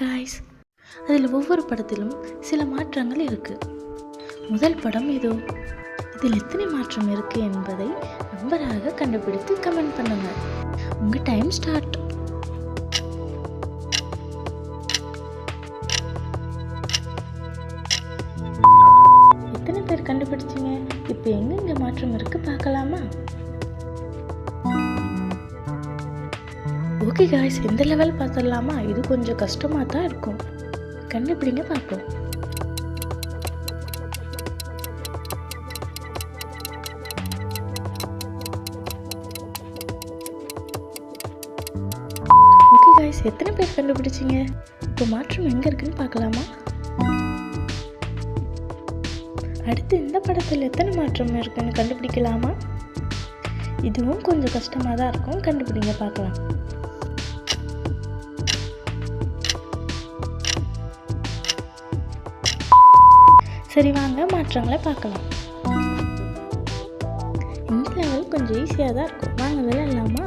Guys அதில் ஒவ்வொரு படத்திலும் சில மாற்றங்கள் இருக்கு. முதல் படம் இதோ இதில் எத்தனை மாற்றம் இருக்கு என்பதை நம்பராக கண்டுபிடித்து கமெண்ட் பண்ணுங்க. உங்க டைம் ஸ்டார்ட் எத்தனை பேர் கண்டுபிடிச்சீங்க? இப்போ எங்கெங்க மாற்றம் இருக்கு பார்க்கலாமா? ஓகே காய்ஸ் இந்த லெவல் பார்த்துடலாமா? இது கொஞ்சம் கஷ்டமாக தான் இருக்கும். கண்டுபிடிங்க பார்ப்போம். ஓகே காய்ஸ் எத்தனை பேர் கண்டுபிடிச்சீங்க? இப்போ மாற்றம் எங்கே இருக்குன்னு பார்க்கலாமா? அடுத்து இந்த படத்தில் எத்தனை மாற்றம் இருக்குன்னு கண்டுபிடிக்கலாமா? இதுவும் கொஞ்சம் கஷ்டமாக தான் இருக்கும். கண்டுபிடிங்க பார்க்கலாம். சரி வாங்க மாற்றங்களை பார்க்கலாம். இந்த லெவல் கொஞ்சம் ஈஸியாக தான் இருக்கும். வாங்க விளையாடலாமா?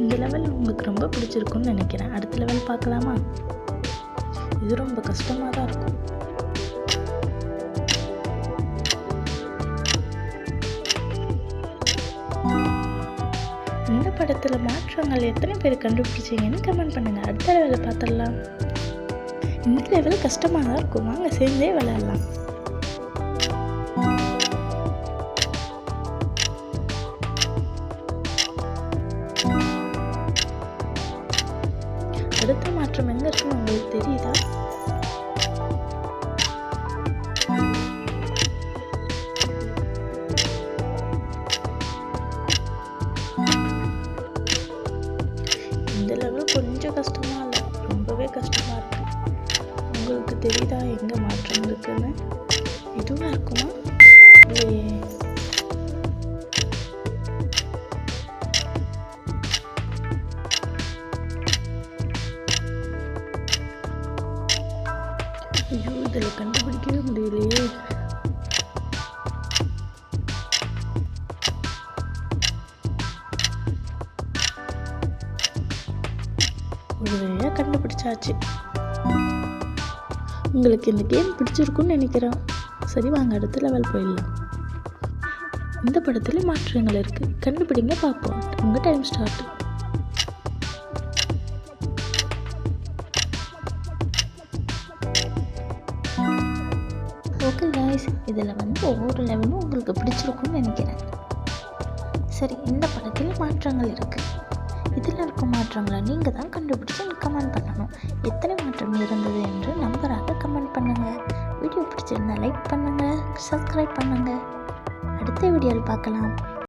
இந்த லெவல் உங்களுக்கு ரொம்ப பிடிச்சிருக்கும்னு நினைக்கிறேன். அடுத்த லெவல் பார்க்கலாமா? இது ரொம்ப கஷ்டமாக தான் இருக்கும். படத்தில் மாற்றங்கள் எத்தனை பேர் கண்டுபிடிச்சிங்கன்னு கமெண்ட் பண்ணுங்க. அடுத்த லெவலில் பார்த்துடலாம். இந்த லெவல் கஷ்டமாக தான் இருக்கும். வாங்க சேர்ந்தே விளையாடலாம். அடுத்த மாற்றம் எங்க இருக்குன்னு உங்களுக்கு தெரியுதா? கொஞ்சம் இல்லை ரொம்பவே கஷ்டமாக இருக்கு. உங்களுக்கு தெரியுதா எங்கே மாற்றம் இருக்குன்னு? இதுவாக இருக்குமா? இல்லையே. ஐயோ இதில் கண்டுபிடிக்கவே முடியலையே. ஒரு கண்டுபிடிச்சாச்சு. உங்களுக்கு இந்த கேம் பிடிச்சிருக்குன்னு நினைக்கிறோம் சரி வாங்க அடுத்த லெவல் போயிடலாம். இந்த படத்தில் மாற்றங்கள் இருக்குது கண்டுபிடிங்க பார்ப்போம். உங்கள் டைம் ஸ்டார்ட் ஓகே காய்ஸ் இதில் வந்து ஒவ்வொரு லெவலும் உங்களுக்கு பிடிச்சிருக்கும்னு நினைக்கிறேன். சரி இந்த படத்தில் மாற்றங்கள் இருக்குது இதில் இருக்க மாற்றங்களை நீங்கள் தான் கண்டுபிடிச்சு எனக்கு கமெண்ட் பண்ணணும். எத்தனை மாற்றம் இருந்தது என்று நம்பராக கமெண்ட் பண்ணுங்கள் வீடியோ பிடிச்சிருந்தா லைக் பண்ணுங்கள் சப்ஸ்கிரைப் பண்ணுங்கள் அடுத்த வீடியோவில் பார்க்கலாம்.